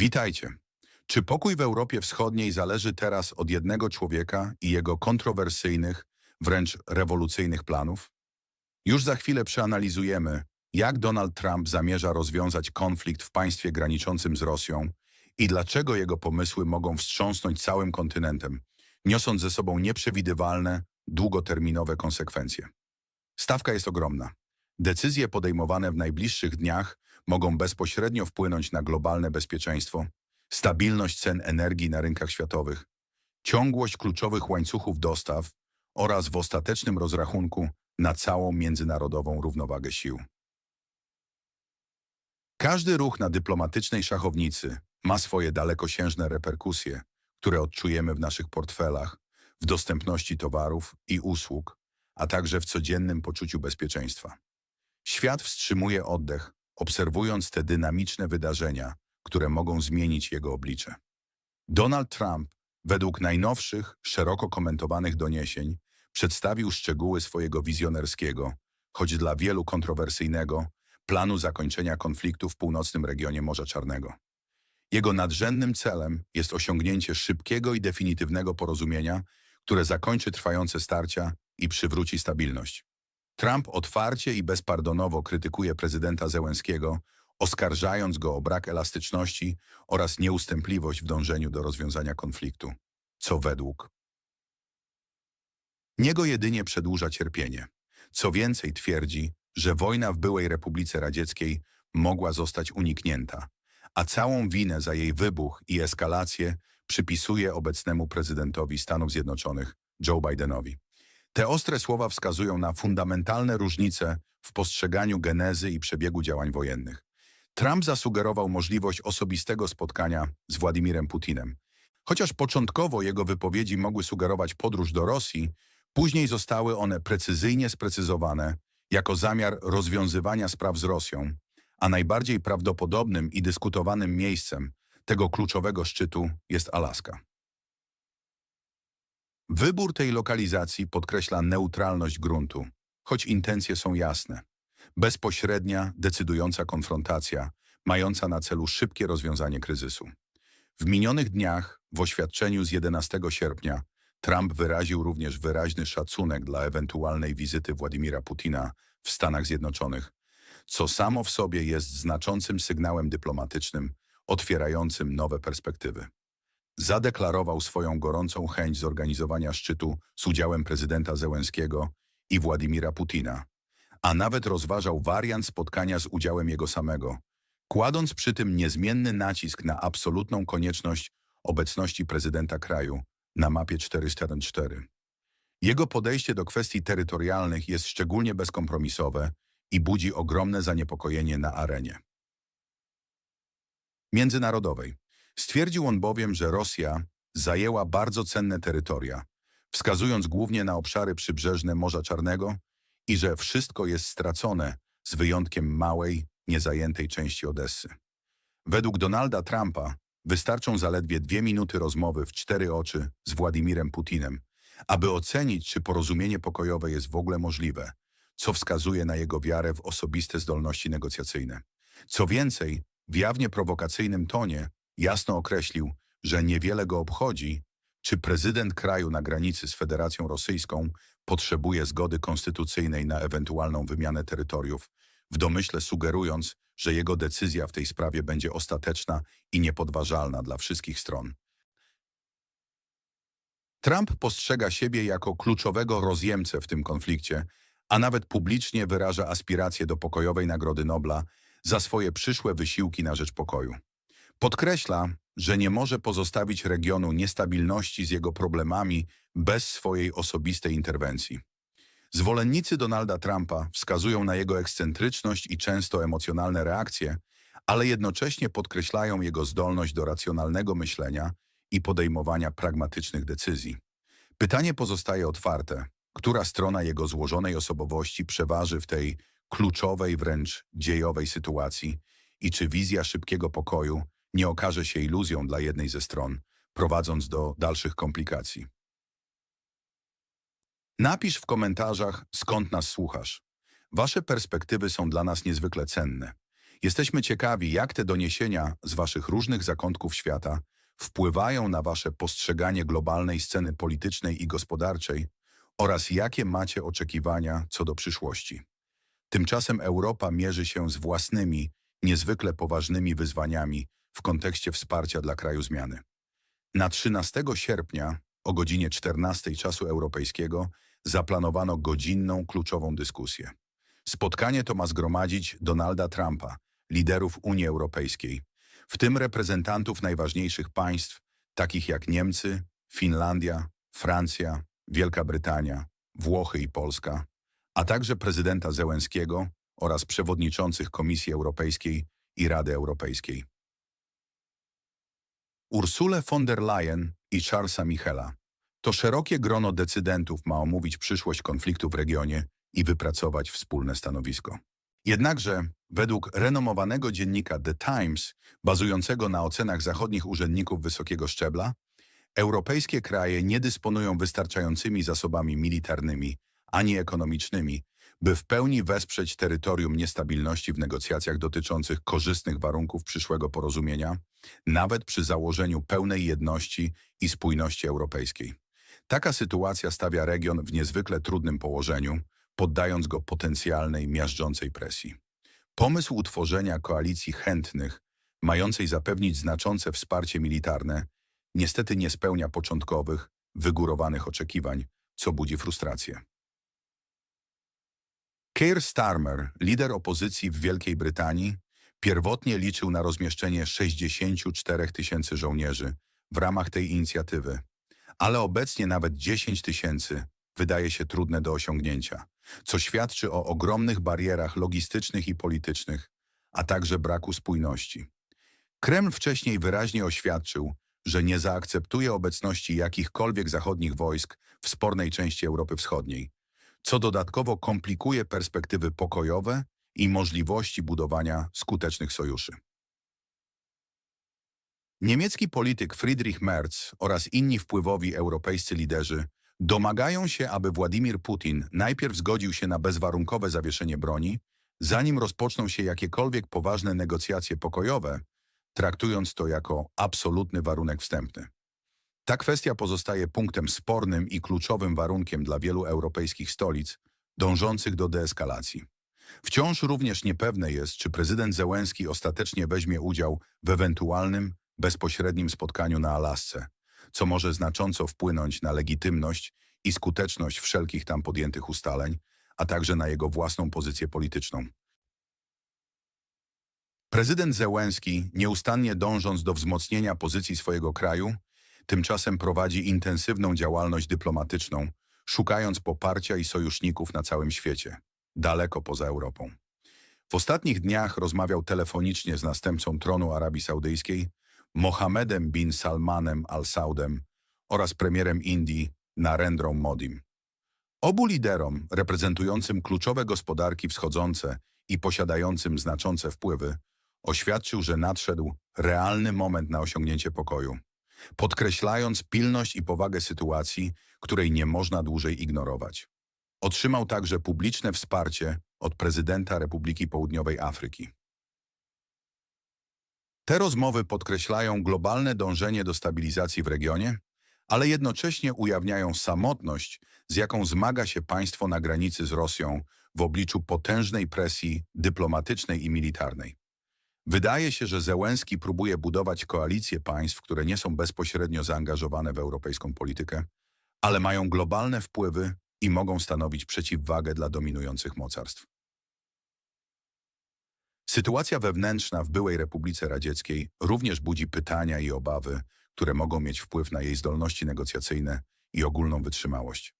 Witajcie. Czy pokój w Europie Wschodniej zależy teraz od jednego człowieka i jego kontrowersyjnych, wręcz rewolucyjnych planów? Już za chwilę przeanalizujemy, jak Donald Trump zamierza rozwiązać konflikt w państwie graniczącym z Rosją i dlaczego jego pomysły mogą wstrząsnąć całym kontynentem, niosąc ze sobą nieprzewidywalne, długoterminowe konsekwencje. Stawka jest ogromna. Decyzje podejmowane w najbliższych dniach mogą bezpośrednio wpłynąć na globalne bezpieczeństwo, stabilność cen energii na rynkach światowych, ciągłość kluczowych łańcuchów dostaw oraz w ostatecznym rozrachunku na całą międzynarodową równowagę sił. Każdy ruch na dyplomatycznej szachownicy ma swoje dalekosiężne reperkusje, które odczujemy w naszych portfelach, w dostępności towarów i usług, a także w codziennym poczuciu bezpieczeństwa. Świat wstrzymuje oddech, obserwując te dynamiczne wydarzenia, które mogą zmienić jego oblicze. Donald Trump, według najnowszych, szeroko komentowanych doniesień, przedstawił szczegóły swojego wizjonerskiego, choć dla wielu kontrowersyjnego, planu zakończenia konfliktu w północnym regionie Morza Czarnego. Jego nadrzędnym celem jest osiągnięcie szybkiego i definitywnego porozumienia, które zakończy trwające starcia i przywróci stabilność. Trump otwarcie i bezpardonowo krytykuje prezydenta Zełenskiego, oskarżając go o brak elastyczności oraz nieustępliwość w dążeniu do rozwiązania konfliktu, co według niego jedynie przedłuża cierpienie. Co więcej twierdzi, że wojna w byłej Republice Radzieckiej mogła zostać uniknięta, a całą winę za jej wybuch i eskalację przypisuje obecnemu prezydentowi Stanów Zjednoczonych, Joe Bidenowi. Te ostre słowa wskazują na fundamentalne różnice w postrzeganiu genezy i przebiegu działań wojennych. Trump zasugerował możliwość osobistego spotkania z Władimirem Putinem. Chociaż początkowo jego wypowiedzi mogły sugerować podróż do Rosji, później zostały one precyzyjnie sprecyzowane jako zamiar rozwiązywania spraw z Rosją, a najbardziej prawdopodobnym i dyskutowanym miejscem tego kluczowego szczytu jest Alaska. Wybór tej lokalizacji podkreśla neutralność gruntu, choć intencje są jasne. Bezpośrednia, decydująca konfrontacja, mająca na celu szybkie rozwiązanie kryzysu. W minionych dniach, w oświadczeniu z 11 sierpnia, Trump wyraził również wyraźny szacunek dla ewentualnej wizyty Władimira Putina w Stanach Zjednoczonych, co samo w sobie jest znaczącym sygnałem dyplomatycznym, otwierającym nowe perspektywy zadeklarował swoją gorącą chęć zorganizowania szczytu z udziałem prezydenta Zełenskiego i Władimira Putina, a nawet rozważał wariant spotkania z udziałem jego samego, kładąc przy tym niezmienny nacisk na absolutną konieczność obecności prezydenta kraju na mapie 404. Jego podejście do kwestii terytorialnych jest szczególnie bezkompromisowe i budzi ogromne zaniepokojenie na arenie międzynarodowej. Stwierdził on bowiem, że Rosja zajęła bardzo cenne terytoria, wskazując głównie na obszary przybrzeżne Morza Czarnego i że wszystko jest stracone z wyjątkiem małej, niezajętej części Odessy. Według Donalda Trumpa wystarczą zaledwie dwie minuty rozmowy w cztery oczy z Władimirem Putinem, aby ocenić, czy porozumienie pokojowe jest w ogóle możliwe, co wskazuje na jego wiarę w osobiste zdolności negocjacyjne. Co więcej, w jawnie prowokacyjnym tonie jasno określił, że niewiele go obchodzi, czy prezydent kraju na granicy z Federacją Rosyjską potrzebuje zgody konstytucyjnej na ewentualną wymianę terytoriów, w domyśle sugerując, że jego decyzja w tej sprawie będzie ostateczna i niepodważalna dla wszystkich stron. Trump postrzega siebie jako kluczowego rozjemcę w tym konflikcie, a nawet publicznie wyraża aspiracje do pokojowej Nagrody Nobla za swoje przyszłe wysiłki na rzecz pokoju. Podkreśla, że nie może pozostawić regionu niestabilności z jego problemami bez swojej osobistej interwencji. Zwolennicy Donalda Trumpa wskazują na jego ekscentryczność i często emocjonalne reakcje, ale jednocześnie podkreślają jego zdolność do racjonalnego myślenia i podejmowania pragmatycznych decyzji. Pytanie pozostaje otwarte, która strona jego złożonej osobowości przeważy w tej kluczowej, wręcz dziejowej sytuacji i czy wizja szybkiego pokoju nie okaże się iluzją dla jednej ze stron, prowadząc do dalszych komplikacji. Napisz w komentarzach, skąd nas słuchasz. Wasze perspektywy są dla nas niezwykle cenne. Jesteśmy ciekawi, jak te doniesienia z waszych różnych zakątków świata wpływają na wasze postrzeganie globalnej sceny politycznej i gospodarczej oraz jakie macie oczekiwania co do przyszłości. Tymczasem Europa mierzy się z własnymi, niezwykle poważnymi wyzwaniami w kontekście wsparcia dla kraju zmiany. Na 13 sierpnia o godzinie 14 czasu europejskiego zaplanowano godzinną, kluczową dyskusję. Spotkanie to ma zgromadzić Donalda Trumpa, liderów Unii Europejskiej, w tym reprezentantów najważniejszych państw, takich jak Niemcy, Finlandia, Francja, Wielka Brytania, Włochy i Polska, a także prezydenta Zełenskiego oraz przewodniczących Komisji Europejskiej i Rady Europejskiej. Ursule von der Leyen i Charlesa Michela. To szerokie grono decydentów ma omówić przyszłość konfliktu w regionie i wypracować wspólne stanowisko. Jednakże, według renomowanego dziennika The Times, bazującego na ocenach zachodnich urzędników wysokiego szczebla, europejskie kraje nie dysponują wystarczającymi zasobami militarnymi ani ekonomicznymi, by w pełni wesprzeć terytorium niestabilności w negocjacjach dotyczących korzystnych warunków przyszłego porozumienia, nawet przy założeniu pełnej jedności i spójności europejskiej. Taka sytuacja stawia region w niezwykle trudnym położeniu, poddając go potencjalnej, miażdżącej presji. Pomysł utworzenia koalicji chętnych, mającej zapewnić znaczące wsparcie militarne, niestety nie spełnia początkowych, wygórowanych oczekiwań, co budzi frustrację. Keir Starmer, lider opozycji w Wielkiej Brytanii, pierwotnie liczył na rozmieszczenie 64 tysięcy żołnierzy w ramach tej inicjatywy, ale obecnie nawet 10 tysięcy wydaje się trudne do osiągnięcia, co świadczy o ogromnych barierach logistycznych i politycznych, a także braku spójności. Kreml wcześniej wyraźnie oświadczył, że nie zaakceptuje obecności jakichkolwiek zachodnich wojsk w spornej części Europy Wschodniej, co dodatkowo komplikuje perspektywy pokojowe i możliwości budowania skutecznych sojuszy. Niemiecki polityk Friedrich Merz oraz inni wpływowi europejscy liderzy domagają się, aby Władimir Putin najpierw zgodził się na bezwarunkowe zawieszenie broni, zanim rozpoczną się jakiekolwiek poważne negocjacje pokojowe, traktując to jako absolutny warunek wstępny. Ta kwestia pozostaje punktem spornym i kluczowym warunkiem dla wielu europejskich stolic dążących do deeskalacji. Wciąż również niepewne jest, czy prezydent Zełenski ostatecznie weźmie udział w ewentualnym, bezpośrednim spotkaniu na Alasce, co może znacząco wpłynąć na legitymność i skuteczność wszelkich tam podjętych ustaleń, a także na jego własną pozycję polityczną. Prezydent Zełenski, nieustannie dążąc do wzmocnienia pozycji swojego kraju, tymczasem prowadzi intensywną działalność dyplomatyczną, szukając poparcia i sojuszników na całym świecie, daleko poza Europą. W ostatnich dniach rozmawiał telefonicznie z następcą tronu Arabii Saudyjskiej, Mohammedem bin Salmanem al-Saudem oraz premierem Indii Narendrą Modim. Obu liderom, reprezentującym kluczowe gospodarki wschodzące i posiadającym znaczące wpływy, oświadczył, że nadszedł realny moment na osiągnięcie pokoju, podkreślając pilność i powagę sytuacji, której nie można dłużej ignorować. Otrzymał także publiczne wsparcie od prezydenta Republiki Południowej Afryki. Te rozmowy podkreślają globalne dążenie do stabilizacji w regionie, ale jednocześnie ujawniają samotność, z jaką zmaga się państwo na granicy z Rosją w obliczu potężnej presji dyplomatycznej i militarnej. Wydaje się, że Zełenski próbuje budować koalicję państw, które nie są bezpośrednio zaangażowane w europejską politykę, ale mają globalne wpływy i mogą stanowić przeciwwagę dla dominujących mocarstw. Sytuacja wewnętrzna w byłej Republice Radzieckiej również budzi pytania i obawy, które mogą mieć wpływ na jej zdolności negocjacyjne i ogólną wytrzymałość.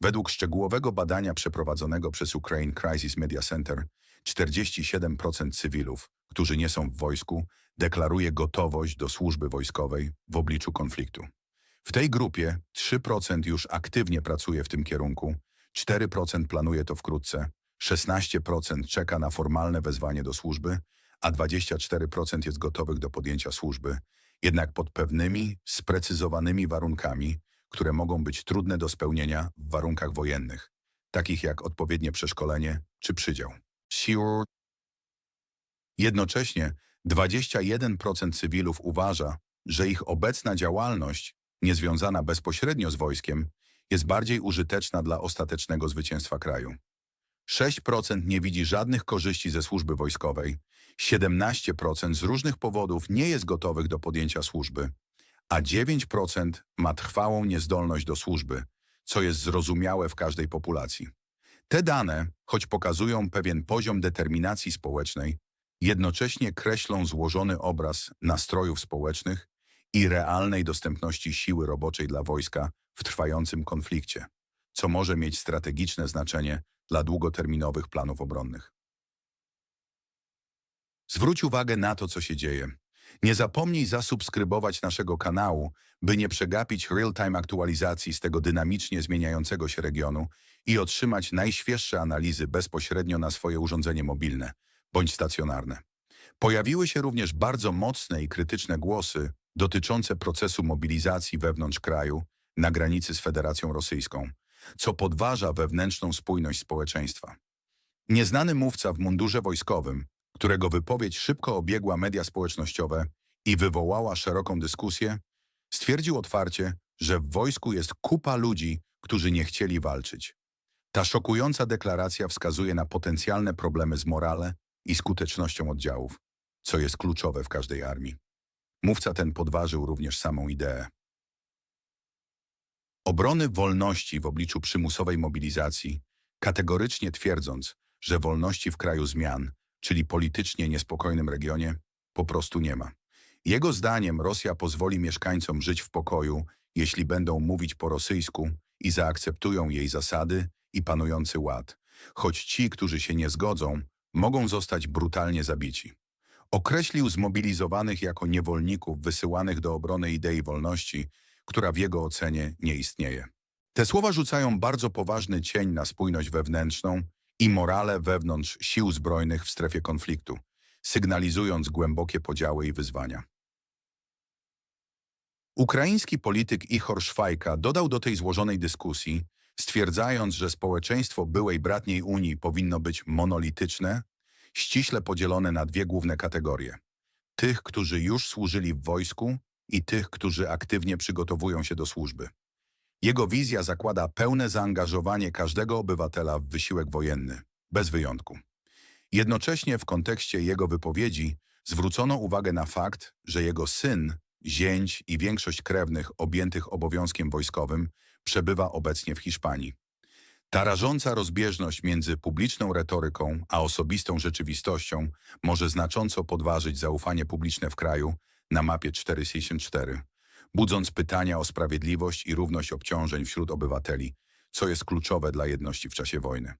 Według szczegółowego badania przeprowadzonego przez Ukraine Crisis Media Center, 47% cywilów, którzy nie są w wojsku, deklaruje gotowość do służby wojskowej w obliczu konfliktu. W tej grupie 3% już aktywnie pracuje w tym kierunku, 4% planuje to wkrótce, 16% czeka na formalne wezwanie do służby, a 24% jest gotowych do podjęcia służby, jednak pod pewnymi, sprecyzowanymi warunkami, które mogą być trudne do spełnienia w warunkach wojennych, takich jak odpowiednie przeszkolenie czy przydział. Siur Jednocześnie 21% cywilów uważa, że ich obecna działalność, niezwiązana bezpośrednio z wojskiem, jest bardziej użyteczna dla ostatecznego zwycięstwa kraju. 6% nie widzi żadnych korzyści ze służby wojskowej, 17% z różnych powodów nie jest gotowych do podjęcia służby, a 9% ma trwałą niezdolność do służby, co jest zrozumiałe w każdej populacji. Te dane, choć pokazują pewien poziom determinacji społecznej, jednocześnie kreślą złożony obraz nastrojów społecznych i realnej dostępności siły roboczej dla wojska w trwającym konflikcie, co może mieć strategiczne znaczenie dla długoterminowych planów obronnych. Zwróć uwagę na to, co się dzieje. Nie zapomnij zasubskrybować naszego kanału, by nie przegapić real-time aktualizacji z tego dynamicznie zmieniającego się regionu i otrzymać najświeższe analizy bezpośrednio na swoje urządzenie mobilne bądź stacjonarne. Pojawiły się również bardzo mocne i krytyczne głosy dotyczące procesu mobilizacji wewnątrz kraju na granicy z Federacją Rosyjską, co podważa wewnętrzną spójność społeczeństwa. Nieznany mówca w mundurze wojskowym, którego wypowiedź szybko obiegła media społecznościowe i wywołała szeroką dyskusję, stwierdził otwarcie, że w wojsku jest kupa ludzi, którzy nie chcieli walczyć. Ta szokująca deklaracja wskazuje na potencjalne problemy z morale i skutecznością oddziałów, co jest kluczowe w każdej armii. Mówca ten podważył również samą ideę. Obrony wolności w obliczu przymusowej mobilizacji, kategorycznie twierdząc, że wolności w kraju zmian, czyli politycznie niespokojnym regionie, po prostu nie ma. Jego zdaniem Rosja pozwoli mieszkańcom żyć w pokoju, jeśli będą mówić po rosyjsku i zaakceptują jej zasady i panujący ład, choć ci, którzy się nie zgodzą, mogą zostać brutalnie zabici. Określił zmobilizowanych jako niewolników wysyłanych do obrony idei wolności, która w jego ocenie nie istnieje. Te słowa rzucają bardzo poważny cień na spójność wewnętrzną i morale wewnątrz sił zbrojnych w strefie konfliktu, sygnalizując głębokie podziały i wyzwania. Ukraiński polityk Ichor Szwajka dodał do tej złożonej dyskusji, stwierdzając, że społeczeństwo byłej bratniej Unii powinno być monolityczne, ściśle podzielone na dwie główne kategorie. Tych, którzy już służyli w wojsku i tych, którzy aktywnie przygotowują się do służby. Jego wizja zakłada pełne zaangażowanie każdego obywatela w wysiłek wojenny, bez wyjątku. Jednocześnie w kontekście jego wypowiedzi zwrócono uwagę na fakt, że jego syn, zięć i większość krewnych objętych obowiązkiem wojskowym przebywa obecnie w Hiszpanii. Ta rażąca rozbieżność między publiczną retoryką a osobistą rzeczywistością może znacząco podważyć zaufanie publiczne w kraju na mapie 464, budząc pytania o sprawiedliwość i równość obciążeń wśród obywateli, co jest kluczowe dla jedności w czasie wojny.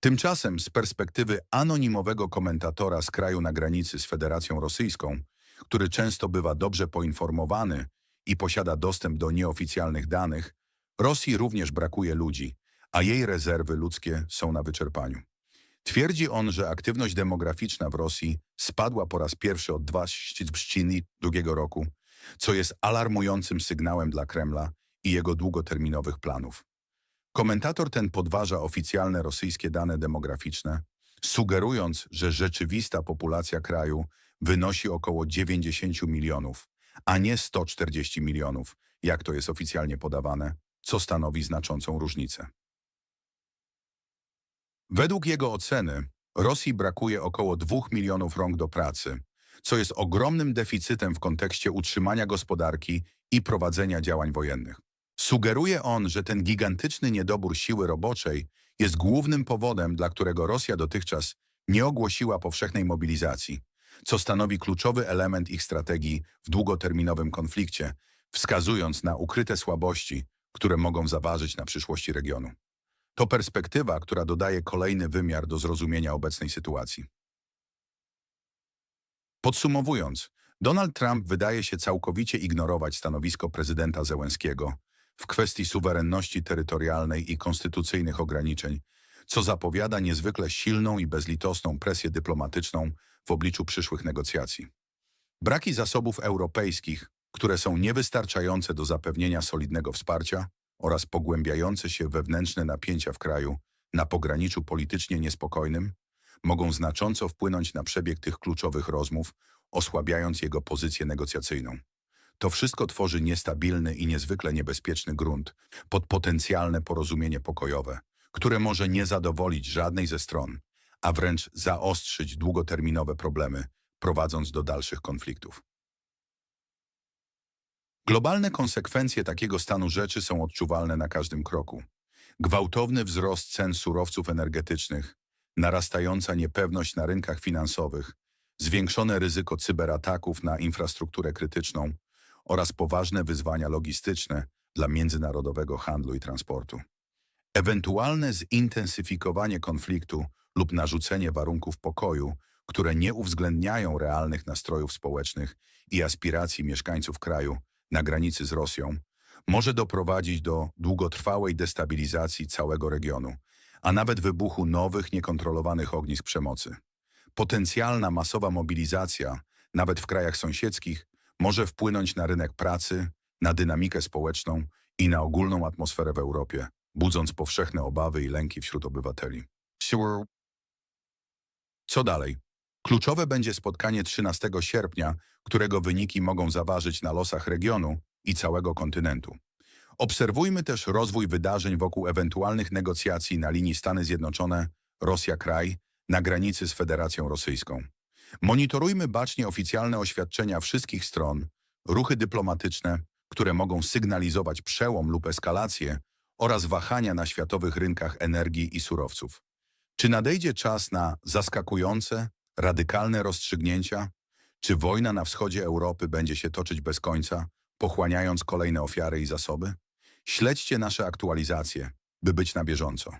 Tymczasem z perspektywy anonimowego komentatora z kraju na granicy z Federacją Rosyjską, który często bywa dobrze poinformowany i posiada dostęp do nieoficjalnych danych, Rosji również brakuje ludzi, a jej rezerwy ludzkie są na wyczerpaniu. Twierdzi on, że aktywność demograficzna w Rosji spadła po raz pierwszy od 2022 roku, co jest alarmującym sygnałem dla Kremla i jego długoterminowych planów. Komentator ten podważa oficjalne rosyjskie dane demograficzne, sugerując, że rzeczywista populacja kraju wynosi około 90 milionów, a nie 140 milionów, jak to jest oficjalnie podawane, co stanowi znaczącą różnicę. Według jego oceny Rosji brakuje około 2 milionów rąk do pracy, co jest ogromnym deficytem w kontekście utrzymania gospodarki i prowadzenia działań wojennych. Sugeruje on, że ten gigantyczny niedobór siły roboczej jest głównym powodem, dla którego Rosja dotychczas nie ogłosiła powszechnej mobilizacji, co stanowi kluczowy element ich strategii w długoterminowym konflikcie, wskazując na ukryte słabości, które mogą zaważyć na przyszłości regionu. To perspektywa, która dodaje kolejny wymiar do zrozumienia obecnej sytuacji. Podsumowując, Donald Trump wydaje się całkowicie ignorować stanowisko prezydenta Zełenskiego w kwestii suwerenności terytorialnej i konstytucyjnych ograniczeń, co zapowiada niezwykle silną i bezlitosną presję dyplomatyczną w obliczu przyszłych negocjacji. Braki zasobów europejskich, które są niewystarczające do zapewnienia solidnego wsparcia, oraz pogłębiające się wewnętrzne napięcia w kraju na pograniczu politycznie niespokojnym mogą znacząco wpłynąć na przebieg tych kluczowych rozmów, osłabiając jego pozycję negocjacyjną. To wszystko tworzy niestabilny i niezwykle niebezpieczny grunt pod potencjalne porozumienie pokojowe, które może nie zadowolić żadnej ze stron, a wręcz zaostrzyć długoterminowe problemy, prowadząc do dalszych konfliktów. Globalne konsekwencje takiego stanu rzeczy są odczuwalne na każdym kroku. Gwałtowny wzrost cen surowców energetycznych, narastająca niepewność na rynkach finansowych, zwiększone ryzyko cyberataków na infrastrukturę krytyczną oraz poważne wyzwania logistyczne dla międzynarodowego handlu i transportu. Ewentualne zintensyfikowanie konfliktu lub narzucenie warunków pokoju, które nie uwzględniają realnych nastrojów społecznych i aspiracji mieszkańców kraju na granicy z Rosją, może doprowadzić do długotrwałej destabilizacji całego regionu, a nawet wybuchu nowych, niekontrolowanych ognisk przemocy. Potencjalna masowa mobilizacja, nawet w krajach sąsiedzkich, może wpłynąć na rynek pracy, na dynamikę społeczną i na ogólną atmosferę w Europie, budząc powszechne obawy i lęki wśród obywateli. Co dalej? Kluczowe będzie spotkanie 13 sierpnia, którego wyniki mogą zaważyć na losach regionu i całego kontynentu. Obserwujmy też rozwój wydarzeń wokół ewentualnych negocjacji na linii Stany Zjednoczone-Rosja-Kraj na granicy z Federacją Rosyjską. Monitorujmy bacznie oficjalne oświadczenia wszystkich stron, ruchy dyplomatyczne, które mogą sygnalizować przełom lub eskalację oraz wahania na światowych rynkach energii i surowców. Czy nadejdzie czas na zaskakujące, radykalne rozstrzygnięcia? Czy wojna na wschodzie Europy będzie się toczyć bez końca, pochłaniając kolejne ofiary i zasoby? Śledźcie nasze aktualizacje, by być na bieżąco.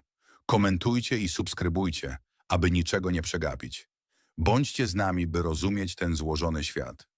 Komentujcie i subskrybujcie, aby niczego nie przegapić. Bądźcie z nami, by rozumieć ten złożony świat.